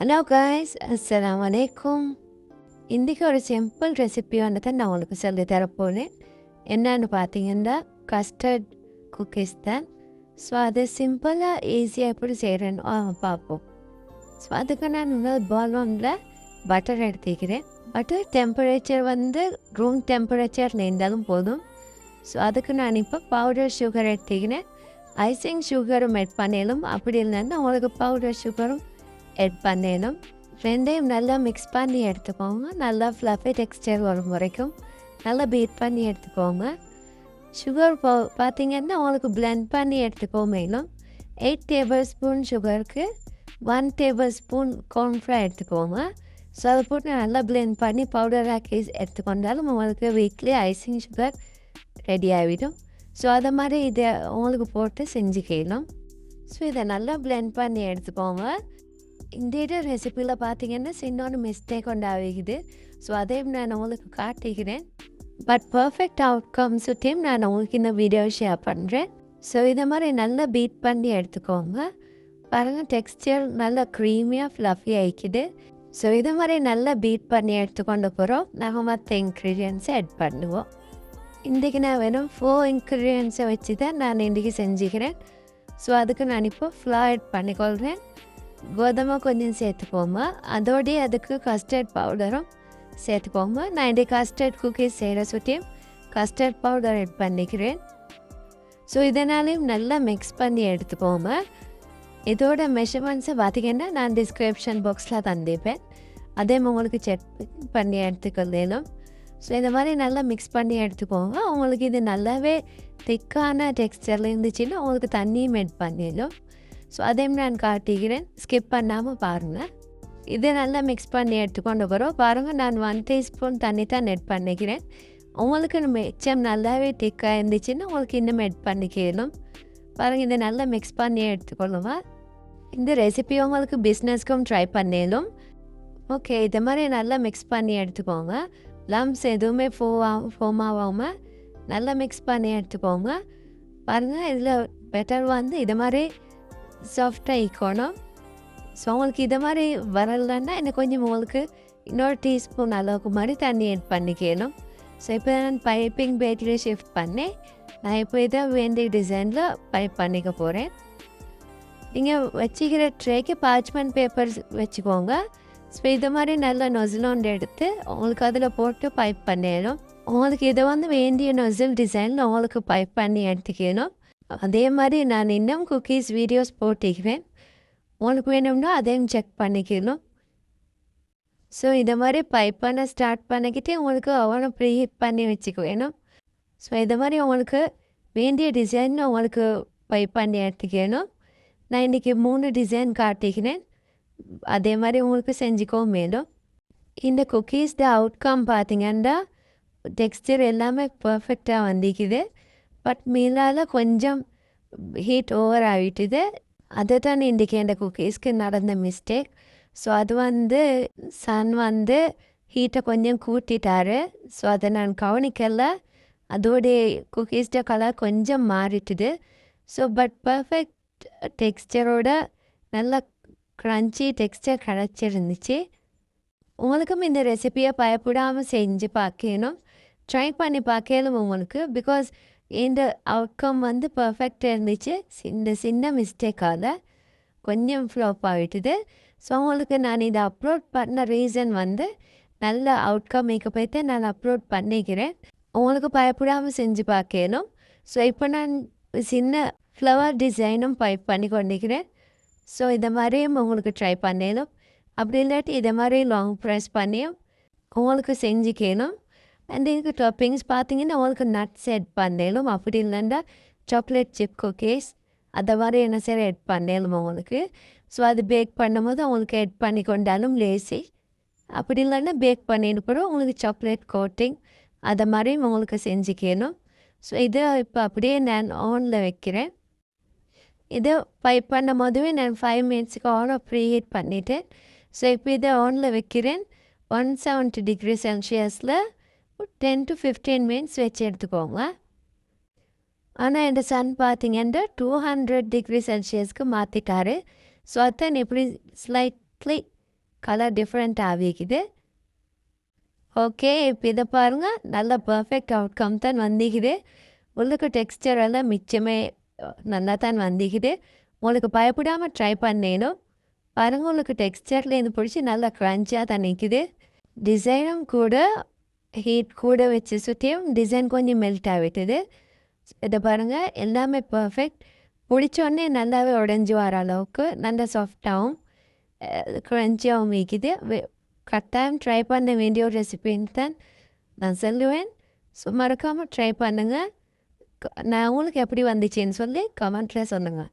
Hello guys அஸ்லாம் வலைக்கும் இன்றைக்கி ஒரு சிம்பிள் ரெசிபி வந்து தான் நான் உங்களுக்கு சொல்லி தரப்போனேன் என்னன்னு பார்த்தீங்கன்னா கஸ்டர்ட் குக்கீஸ் தான் ஸோ அது சிம்பிளாக ஈஸியாக எப்படி செய்கிறேன்னு பார்ப்போம் ஸோ அதுக்கு நான் இன்னொரு பாலோனில் பட்டர் எடுத்துக்கிறேன் பட்டர் டெம்பரேச்சர் வந்து ரூம் டெம்பரேச்சர் இருந்தாலும் போதும் ஸோ அதுக்கு நான் இப்போ பவுடர் சுகர் எடுத்துக்கிறேன் ஐசிங் சுகரும் எட் பண்ணிடலும் அப்படி இல்லைன்னா உங்களுக்கு பவுடர் சுகரும் எட் பண்ணிடணும் ரெண்டையும் நல்லா மிக்ஸ் பண்ணி எடுத்துக்கோங்க. நல்லா ஃப்ளஃபி டெக்ஸ்டர் வரும் வரைக்கும். நல்லா பீட் பண்ணி எடுத்துக்கோங்க. சுகர் போ பார்த்தீங்கன்னா உங்களுக்கு பிளெண்ட் பண்ணி எடுத்துக்கோ மேலும் எயிட் டேபிள் ஸ்பூன் சுகருக்கு ஒன் டேபிள் ஸ்பூன் கார்ன்ஃப்ளவர் எடுத்துக்கோங்க. ஸோ அதை போட்டு நல்லா பிளெண்ட் பண்ணி பவுடர் ஆக்கி எடுத்துக்கொண்டாலும் உங்களுக்கு வீக்லி ஐசிங் சுகர் ரெடி ஆகிடும் ஸோ அதை மாதிரி இதை உங்களுக்கு போட்டு செஞ்சுக்கலாம். ஸோ இதை நல்லா பிளெண்ட் பண்ணி எடுத்துக்கோங்க. இந்த ரெசிப்பியில் பார்த்தீங்கன்னா சின்னொன்று மிஸ்டேக் உண்டாகுது ஸோ அதையும் நான் உங்களுக்கு காட்டிக்கிறேன் பட் பர்ஃபெக்ட் அவுட்கம்ஸுட்டையும் நான் உங்களுக்கு இந்த வீடியோ ஷேர் பண்ணுறேன் ஸோ இதை மாதிரி நல்லா பீட் பண்ணி எடுத்துக்கோங்க பாருங்கள் டெக்ஸ்டர் நல்லா க்ரீமியாக ஃப்ளஃபி ஆகிக்குது ஸோ இதை மாதிரி நல்லா பீட் பண்ணி எடுத்துக்கொண்டு போகிறோம் நாங்கள் மற்ற இன்க்ரீடியன்ஸை ஆட் பண்ணுவோம் இன்றைக்கி நான் வெறும் ஃபோர் இன்க்ரீடியன்ஸை வச்சு தான் நான் இன்றைக்கி செஞ்சுக்கிறேன் ஸோ அதுக்கு நான் இப்போ ஃப்ளா ஆட் பண்ணிக்கொள்கிறேன் கோதுமை கொஞ்சம் சேர்த்துப்போமா அதோடய அதுக்கு கஸ்டர்ட் பவுடரும் சேர்த்துப்போமா நான் இந்த கஸ்டர்ட் குக்கீஸ் செய்கிற சுற்றியும் கஸ்டர்ட் பவுடர் ஆட் பண்ணிக்கிறேன் ஸோ இதனாலையும் நல்லா மிக்ஸ் பண்ணி எடுத்துப்போமா இதோட மெஷர்மெண்ட்ஸை பார்த்தீங்கன்னா நான் டிஸ்கிரிப்ஷன் பாக்ஸில் தந்திப்பேன் அதே உங்களுக்கு செக் பண்ணி எடுத்துக்கலாம் ஸோ இந்த மாதிரி நல்லா மிக்ஸ் பண்ணி எடுத்துக்கோங்க உங்களுக்கு இது நல்லாவே திக்கான டெக்ஸ்டரில் இருந்துச்சுன்னா உங்களுக்கு தண்ணியும் மெட் பண்ணிடும் ஸோ அதையும் நான் காட்டிக்கிறேன். ஸ்கிப் பண்ணாமல் பாருங்கள் இதை நல்லா மிக்ஸ் பண்ணி எடுத்துக்கொண்டு வரோம். பாருங்கள் நான் ஒன் டீஸ்பூன் தண்ணி தான் எட் பண்ணிக்கிறேன். உங்களுக்கு மிச்சம் HM நல்லாவே திக்காக இருந்துச்சுன்னா உங்களுக்கு இன்னும் எட் பண்ணிக்கலாம் பாருங்கள் இதை நல்லா மிக்ஸ் பண்ணி எடுத்துக்கொள்ளுவா இந்த ரெசிபி உங்களுக்கு பிஸ்னஸ்க்கும் ட்ரை பண்ணிடும் ஓகே இதை மாதிரி நல்லா மிக்ஸ் பண்ணி எடுத்துக்கோங்க. லம்ஸ் எதுவுமே ஃபோவா ஃபோம் ஆகாமல் நல்லா மிக்ஸ் பண்ணி எடுத்துக்கோங்க. பாருங்கள் இதில் பெட்டர் வந்து இதை மாதிரி சாஃப்டாக இருக்கணும் ஸோ உங்களுக்கு இதை மாதிரி வரலன்னா எனக்கு கொஞ்சம் உங்களுக்கு இன்னொரு டீஸ்பூன் அளவுக்கு மாதிரி தண்ணி ஆட் பண்ணிக்கணும். ஸோ இப்போ நான் பைப்பிங் பேட்டில் ஷிஃப்ட் பண்ணி நான் இப்போ இதை வேண்டிய டிசைனில் பைப் பண்ணிக்க போகிறேன் நீங்கள் வச்சுக்கிற ட்ரேக்கு பார்ச்மெண்ட் பேப்பர்ஸ் வச்சுக்கோங்க. ஸோ இது மாதிரி நல்ல நொசிலோண்டு எடுத்து உங்களுக்கு அதில் போட்டு பைப் பண்ணிடணும். உங்களுக்கு இதை வந்து வேண்டிய நொசில் டிசைனில் உங்களுக்கு பைப் பண்ணி எடுத்துக்கணும். அதே மாதிரி நான் இன்னும் குக்கீஸ் வீடியோஸ் போட்டிக்கிறேன் உங்களுக்கு வேணும்னா அதையும் செக் பண்ணிக்கணும். ஸோ இதை மாதிரி பைப் பண்ண ஸ்டார்ட் பண்ணிக்கிட்டு உங்களுக்கு அவனை ப்ரீ பண்ணி வச்சுக்க வேணும். ஸோ இதை மாதிரி உங்களுக்கு வேண்டிய டிசைன் உங்களுக்கு பைப் பண்ணி எடுத்துக்கணும். நான் இன்றைக்கி மூணு டிசைன் காட்டிக்கிறேன். அதே மாதிரி உங்களுக்கு செஞ்சுக்கவும் வேணும். இந்த குக்கீஸ்ட அவுட்கம் பார்த்தீங்கன்னா டெக்ஸ்டர் எல்லாமே பர்ஃபெக்டாக வந்திக்குது. பட் மேலால் கொஞ்சம் ஹீட் ஓவர் ஆகிட்டுது அதை தான் இன்றைக்கி இந்த குக்கீஸ்க்கு நடந்த மிஸ்டேக் ஸோ அது வந்து சன் வந்து ஹீட்டை கொஞ்சம் கூட்டிட்டாரு. ஸோ அதை நான் கவனிக்கலை. அதோடைய குக்கீஸ்ட கலர் கொஞ்சம் மாறிட்டுது. ஸோ பட் பர்ஃபெக்ட் டெக்ஸ்டரோட நல்லா க்ரன்ச்சி டெக்ஸ்டர் கிடச்சிருந்துச்சு. உங்களுக்கும் இந்த ரெசிபியை பயப்படாமல் செஞ்சு பார்க்கணும். ட்ரை பண்ணி பார்க்கலும் உங்களுக்கு. பிகாஸ் இந்த அவுட்கம் வந்து பர்ஃபெக்டாக இருந்துச்சு. இந்த சின்ன மிஸ்டேக்காக கொஞ்சம் ஃப்ளாப் ஆகிட்டுது ஸோ உங்களுக்கு நான் இதை அப்லோட் பண்ண ரீசன் வந்து நல்ல அவுட்கம் போய்த்து நான் அப்லோட் பண்ணிக்கிறேன். உங்களுக்கு பயப்படாமல் செஞ்சு பார்க்கணும். ஸோ இப்போ நான் சின்ன ஃப்ளவர் டிசைனும் பைப் பண்ணி கொண்டிருக்கிறேன். ஸோ இதை மாதிரியும் உங்களுக்கு ட்ரை பண்ணணும். அப்படி இல்லாட்டி இதை மாதிரி லாங் ப்ரெஸ் பண்ணியும் உங்களுக்கு செஞ்சுக்கணும் அண்ட் எனக்கு டாப்பிங்ஸ் பார்த்தீங்கன்னா உங்களுக்கு நட்ஸ் ஆட் பண்ணேலும் அப்படி இல்லைன்னா சாக்லேட் சிப் குக்கீஸ் அதை மாதிரி என்ன சரி ஆட் பண்ணலும் உங்களுக்கு. ஸோ அது பேக் பண்ணும்போது உங்களுக்கு ஆட் பண்ணி கொண்டாலும் லேசி அப்படி இல்லைன்னா பேக் பண்ணிட்டு கூட உங்களுக்கு சாக்லேட் கோட்டிங் அதை மாதிரியும் உங்களுக்கு செஞ்சுக்கணும். ஸோ இதை இப்போ அப்படியே நான் ஆனில் வைக்கிறேன். இதை பை பண்ணும் போதுவே நான் ஃபைவ் மினிட்ஸுக்கு ஆனில் ப்ரீ ஹீட் பண்ணிவிட்டேன் ஸோ இப்போ இதை ஆனில் வைக்கிறேன். ஒன் செவன்ட்டி டிகிரி செல்சியஸில் டென் டு ஃபிஃப்டீன் மினிட்ஸ் வச்சு எடுத்துக்கோங்க. ஆனால் இந்த சன் பார்த்தீங்கன்னா டூ ஹண்ட்ரட் டிகிரி செல்சியஸ்க்கு மாற்றிட்டாரு ஸோ அத்தன் இப்படி ஸ்லைட்லி கலர் டிஃப்ரெண்ட் ஆகிக்குது. ஓகே இப்போ இதை பாருங்கள் நல்ல பர்ஃபெக்ட் அவுட்கம் தான் வந்திக்குது. உங்களுக்கு டெக்ஸ்டர் எல்லாம் மிச்சமே நல்லா தான் வந்திக்குது. உங்களுக்கு பயப்படாமல் ட்ரை பண்ணேனும். பாருங்கள் உங்களுக்கு டெக்ஸ்டர்லேருந்து பிடிச்சி நல்லா க்ரன்ச்சாக தான் நிற்குது டிசைனும் கூட ஹீட் கூட வச்சு சுற்றியும் டிசைன் கொஞ்சம் மெல்ட் ஆகிட்டுது இதை பாருங்கள் எல்லாமே பர்ஃபெக்ட் பிடிச்சோடனே நல்லாவே உடஞ்சி வர அளவுக்கு நல்ல சாஃப்டாகவும் க்ரன்ச்சியாகவும் இருக்குது. கட்டாயம் ட்ரை பண்ண வேண்டிய ஒரு ரெசிபின்னு தான் நான் சொல்லுவேன். ஸோ மறக்காமல் ட்ரை பண்ணுங்கள் நான் உங்களுக்கு எப்படி வந்துச்சுன்னு சொல்லி கமெண்ட்டில் சொல்லுங்கள்